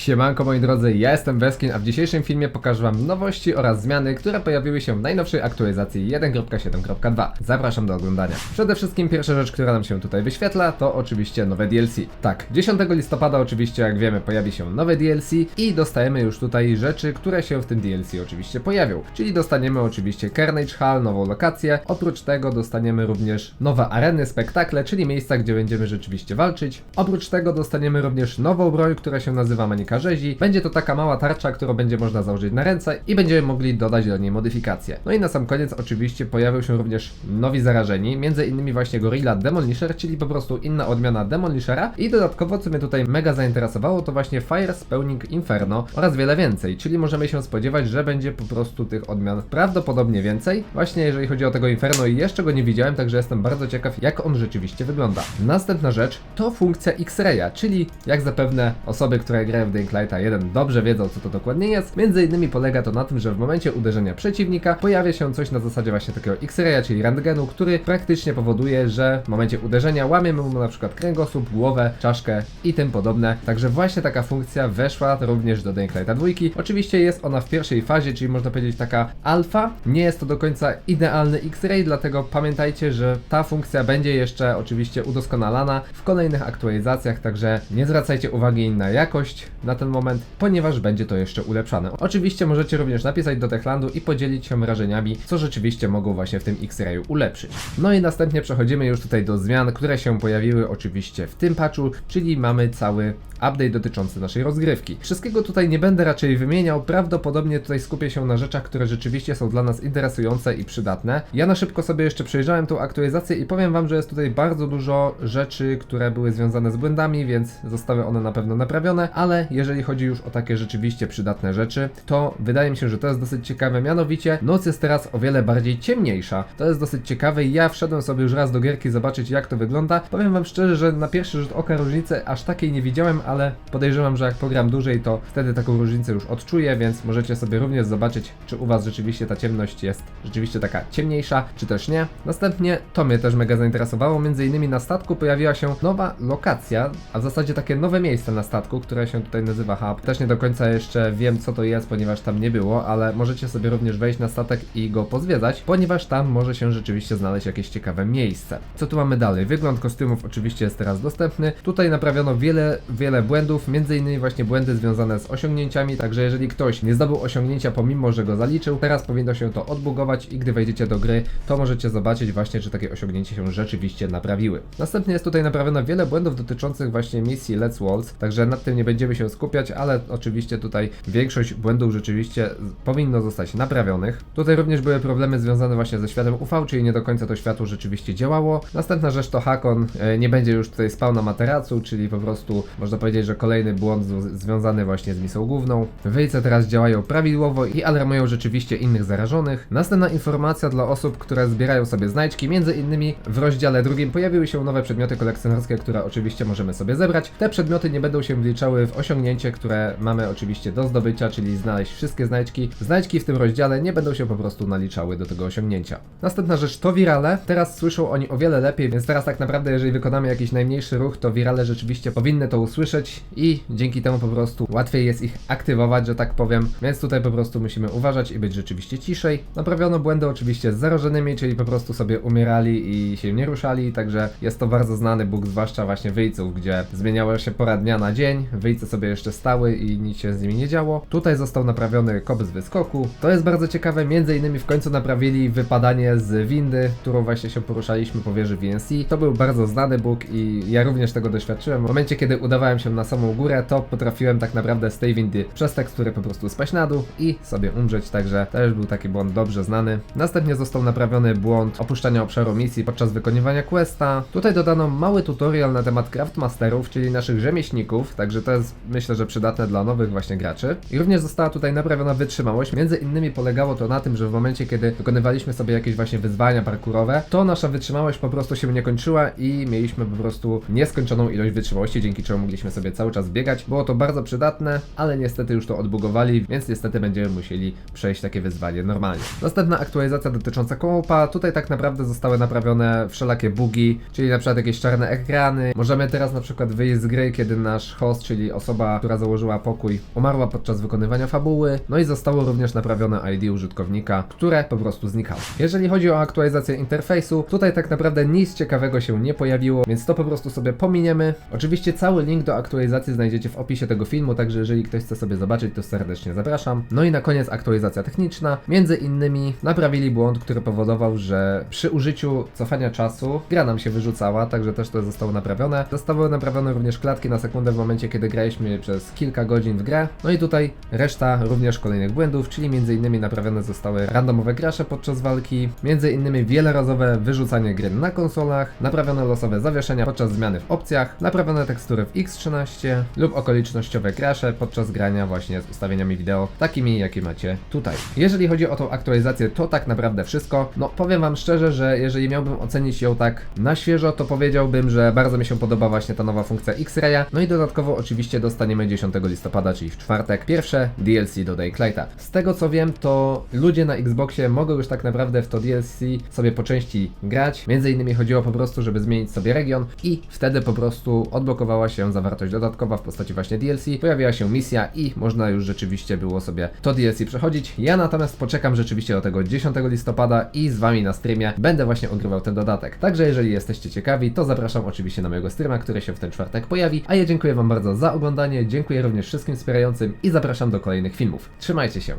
Siemanko moi drodzy, ja jestem Weskin, a w dzisiejszym filmie pokażę wam nowości oraz zmiany, które pojawiły się w najnowszej aktualizacji 1.7.2. Zapraszam do oglądania. Przede wszystkim pierwsza rzecz, która nam się tutaj wyświetla, to oczywiście nowe DLC. Tak, 10 listopada oczywiście, jak wiemy, pojawi się nowe DLC i dostajemy już tutaj rzeczy, które się w tym DLC oczywiście pojawią. Czyli dostaniemy oczywiście Carnage Hall, nową lokację, oprócz tego dostaniemy również nowe areny, spektakle, czyli miejsca, gdzie będziemy rzeczywiście walczyć. Oprócz tego dostaniemy również nową broń, która się nazywa Rzezi. Będzie to taka mała tarcza, którą będzie można założyć na ręce i będziemy mogli dodać do niej modyfikacje. No i na sam koniec oczywiście pojawią się również nowi zarażeni, między innymi właśnie Gorilla Demolisher, czyli po prostu inna odmiana Demolishera i dodatkowo, co mnie tutaj mega zainteresowało, to właśnie Fire Spelling Inferno oraz wiele więcej, czyli możemy się spodziewać, że będzie po prostu tych odmian prawdopodobnie więcej. Właśnie jeżeli chodzi o tego Inferno i jeszcze go nie widziałem, także jestem bardzo ciekaw, jak on rzeczywiście wygląda. Następna rzecz to funkcja X-Raya, czyli jak zapewne osoby, które grają w Lighta 1 dobrze wiedzą, co to dokładnie jest. Między innymi polega to na tym, że w momencie uderzenia przeciwnika pojawia się coś na zasadzie właśnie takiego X-Raya, czyli rentgenu, który praktycznie powoduje, że w momencie uderzenia łamiemy mu na przykład kręgosłup, głowę, czaszkę i tym podobne. Także właśnie taka funkcja weszła również do Dying Lighta 2. Oczywiście jest ona w pierwszej fazie, czyli można powiedzieć taka alfa. Nie jest to do końca idealny X-Ray, dlatego pamiętajcie, że ta funkcja będzie jeszcze oczywiście udoskonalana w kolejnych aktualizacjach, także nie zwracajcie uwagi na jakość na ten moment, ponieważ będzie to jeszcze ulepszane. Oczywiście możecie również napisać do Techlandu i podzielić się wrażeniami, co rzeczywiście mogą właśnie w tym X-Rayu ulepszyć. No i następnie przechodzimy już tutaj do zmian, które się pojawiły oczywiście w tym patchu, czyli mamy cały update dotyczący naszej rozgrywki. Wszystkiego tutaj nie będę raczej wymieniał, prawdopodobnie tutaj skupię się na rzeczach, które rzeczywiście są dla nas interesujące i przydatne. Ja na szybko sobie jeszcze przejrzałem tą aktualizację i powiem wam, że jest tutaj bardzo dużo rzeczy, które były związane z błędami, więc zostały one na pewno naprawione, ale jeżeli chodzi już o takie rzeczywiście przydatne rzeczy, to wydaje mi się, że to jest dosyć ciekawe, mianowicie noc jest teraz o wiele bardziej ciemniejsza. To jest dosyć ciekawe i ja wszedłem sobie już raz do gierki zobaczyć jak to wygląda. Powiem wam szczerze, że na pierwszy rzut oka różnicy aż takiej nie widziałem, ale podejrzewam, że jak pogram dłużej, to wtedy taką różnicę już odczuję, więc możecie sobie również zobaczyć, czy u was rzeczywiście ta ciemność jest rzeczywiście taka ciemniejsza, czy też nie. Następnie to mnie też mega zainteresowało, między innymi na statku pojawiła się nowa lokacja, a w zasadzie takie nowe miejsce na statku, które się tutaj nazywa Hub. Też nie do końca jeszcze wiem co to jest, ponieważ tam nie było, ale możecie sobie również wejść na statek i go pozwiedzać, ponieważ tam może się rzeczywiście znaleźć jakieś ciekawe miejsce. Co tu mamy dalej? Wygląd kostiumów oczywiście jest teraz dostępny. Tutaj naprawiono wiele, wiele błędów, między innymi właśnie błędy związane z osiągnięciami, także jeżeli ktoś nie zdobył osiągnięcia pomimo, że go zaliczył, teraz powinno się to odbugować i gdy wejdziecie do gry, to możecie zobaczyć właśnie, czy takie osiągnięcia się rzeczywiście naprawiły. Następnie jest tutaj naprawiono wiele błędów dotyczących właśnie misji Let's Waltz, także nad tym nie będziemy się skupiać, ale oczywiście tutaj większość błędów rzeczywiście powinno zostać naprawionych. Tutaj również były problemy związane właśnie ze światem UV, czyli nie do końca to światło rzeczywiście działało. Następna rzecz to Hakon, e, nie będzie już tutaj spał na materacu, czyli po prostu można powiedzieć, że kolejny błąd związany właśnie z misją główną. Wyjce teraz działają prawidłowo i alarmują rzeczywiście innych zarażonych. Następna informacja dla osób, które zbierają sobie znajdźki, między innymi w rozdziale drugim pojawiły się nowe przedmioty kolekcjonerskie, które oczywiście możemy sobie zebrać. Te przedmioty nie będą się wliczały w osiągnięcie, które mamy oczywiście do zdobycia, czyli znaleźć wszystkie znajdźki. Znajdźki w tym rozdziale nie będą się po prostu naliczały do tego osiągnięcia. Następna rzecz to wirale. Teraz słyszą oni o wiele lepiej, więc teraz tak naprawdę jeżeli wykonamy jakiś najmniejszy ruch, to wirale rzeczywiście powinny to usłyszeć i dzięki temu po prostu łatwiej jest ich aktywować, że tak powiem. Więc tutaj po prostu musimy uważać i być rzeczywiście ciszej. Naprawiono błędy oczywiście z zarażonymi, czyli po prostu sobie umierali i się nie ruszali, także jest to bardzo znany bóg, zwłaszcza właśnie wyjców, gdzie zmieniała się pora dnia na dzień, wyjce sobie jeszcze stały i nic się z nimi nie działo. Tutaj został naprawiony kop z wyskoku. To jest bardzo ciekawe, między innymi w końcu naprawili wypadanie z windy, którą właśnie się poruszaliśmy po wieży VNC. To był bardzo znany bóg i ja również tego doświadczyłem. W momencie, kiedy udawałem się na samą górę, to potrafiłem tak naprawdę z tej windy przez tekstury po prostu spaść na dół i sobie umrzeć, także też był taki błąd dobrze znany. Następnie został naprawiony błąd opuszczania obszaru misji podczas wykonywania questa. Tutaj dodano mały tutorial na temat craftmasterów, czyli naszych rzemieślników, także to jest myślę, że przydatne dla nowych właśnie graczy. I również została tutaj naprawiona wytrzymałość. Między innymi polegało to na tym, że w momencie, kiedy wykonywaliśmy sobie jakieś właśnie wyzwania parkurowe, to nasza wytrzymałość po prostu się nie kończyła i mieliśmy po prostu nieskończoną ilość wytrzymałości, dzięki czemu mogliśmy sobie cały czas biegać. Było to bardzo przydatne, ale niestety już to odbugowali, więc niestety będziemy musieli przejść takie wyzwanie normalnie. Następna aktualizacja dotycząca kołopa. Tutaj tak naprawdę zostały naprawione wszelakie bugi, czyli na przykład jakieś czarne ekrany. Możemy teraz na przykład wyjść z gry, kiedy nasz host, czyli osoba która założyła pokój, umarła podczas wykonywania fabuły, no i zostało również naprawione ID użytkownika, które po prostu znikało. Jeżeli chodzi o aktualizację interfejsu, tutaj tak naprawdę nic ciekawego się nie pojawiło, więc to po prostu sobie pominiemy. Oczywiście cały link do aktualizacji znajdziecie w opisie tego filmu, także jeżeli ktoś chce sobie zobaczyć, to serdecznie zapraszam. No i na koniec aktualizacja techniczna. Między innymi naprawili błąd, który powodował, że przy użyciu cofania czasu gra nam się wyrzucała, także też to zostało naprawione. Zostały naprawione również klatki na sekundę w momencie, kiedy graliśmy przez kilka godzin w grę. No i tutaj reszta również kolejnych błędów, czyli innymi naprawione zostały randomowe grasze podczas walki, innymi wielorazowe wyrzucanie gry na konsolach, naprawione losowe zawieszenia podczas zmiany w opcjach, naprawione tekstury w X13 lub okolicznościowe grasze podczas grania właśnie z ustawieniami wideo, takimi jakie macie tutaj. Jeżeli chodzi o tą aktualizację, to tak naprawdę wszystko. No powiem wam szczerze, że jeżeli miałbym ocenić ją tak na świeżo, to powiedziałbym, że bardzo mi się podoba właśnie ta nowa funkcja X-Raya. No i dodatkowo oczywiście dostaniemy 10 listopada, czyli w czwartek, pierwsze DLC do Daylighta. Z tego co wiem, to ludzie na Xboxie mogą już tak naprawdę w to DLC sobie po części grać. Między innymi chodziło po prostu, żeby zmienić sobie region i wtedy po prostu odblokowała się zawartość dodatkowa w postaci właśnie DLC. Pojawiła się misja i można już rzeczywiście było sobie to DLC przechodzić. Ja natomiast poczekam rzeczywiście do tego 10 listopada i z wami na streamie będę właśnie ogrywał ten dodatek. Także jeżeli jesteście ciekawi, to zapraszam oczywiście na mojego streama, który się w ten czwartek pojawi. A ja dziękuję wam bardzo za oglądanie, dziękuję również wszystkim wspierającym i zapraszam do kolejnych filmów. Trzymajcie się.